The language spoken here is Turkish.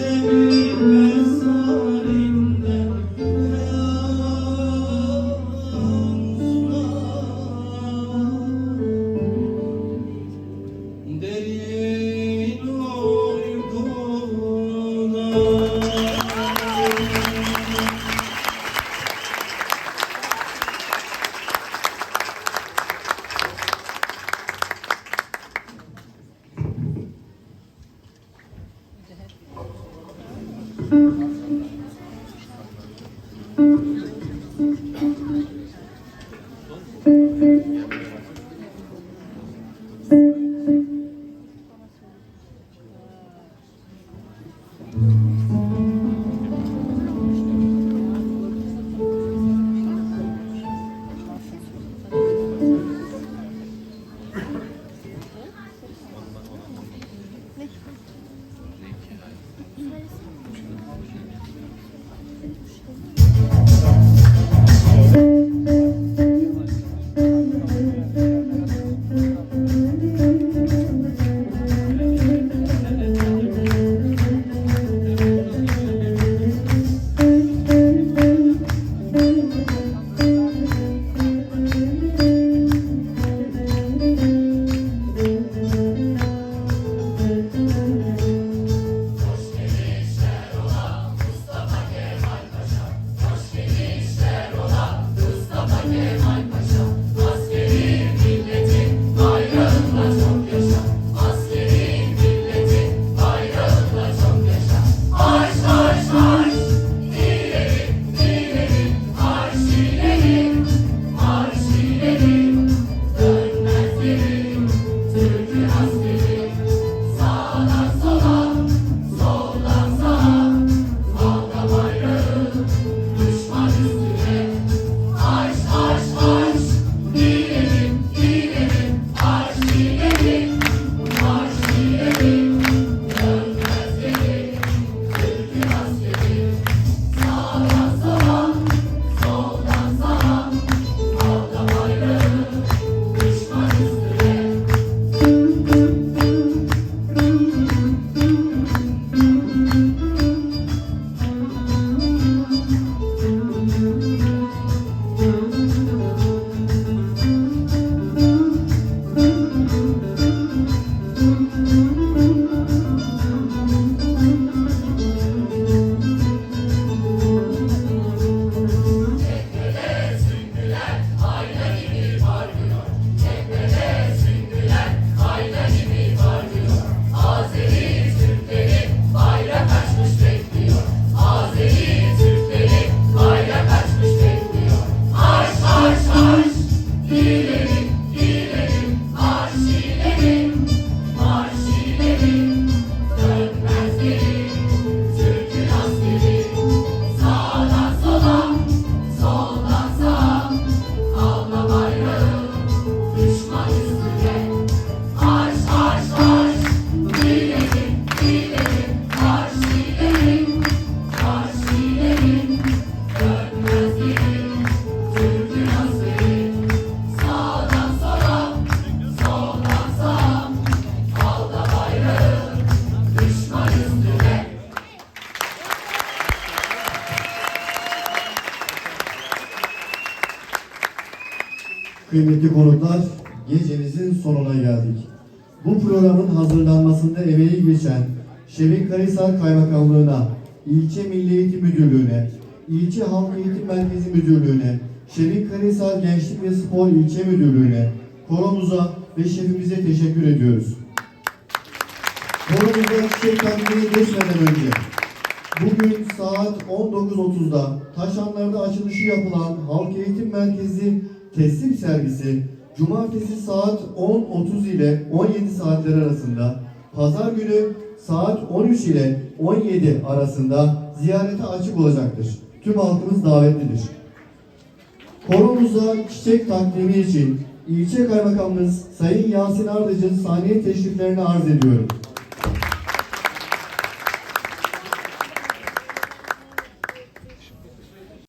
Stay. nicht. Kıymetli konuklar, gecemizin sonuna geldik. Bu programın hazırlanmasında emeği geçen Şevik Karahisar Kaymakamlığı'na, İlçe Milli Eğitim Müdürlüğü'ne, İlçe Halk Eğitim Merkezi Müdürlüğü'ne, Şevik Karahisar Gençlik ve Spor İlçe Müdürlüğü'ne, koromuza ve şefimize teşekkür ediyoruz. Koromuza çiçek takvimine geçmeden önce Bugün saat 19.30'da Taşanlar'da açılışı yapılan Halk Eğitim Merkezi teslim sergisi Cumartesi saat 10.30 ile 17 saatler arasında, Pazar günü saat 13 ile 17 arasında ziyarete açık olacaktır. Tüm halkımız davetlidir. Koromuza çiçek takdimi için ilçe kaymakamımız Sayın Yasin Ardıç'ın sahneye teşriflerini arz ediyorum.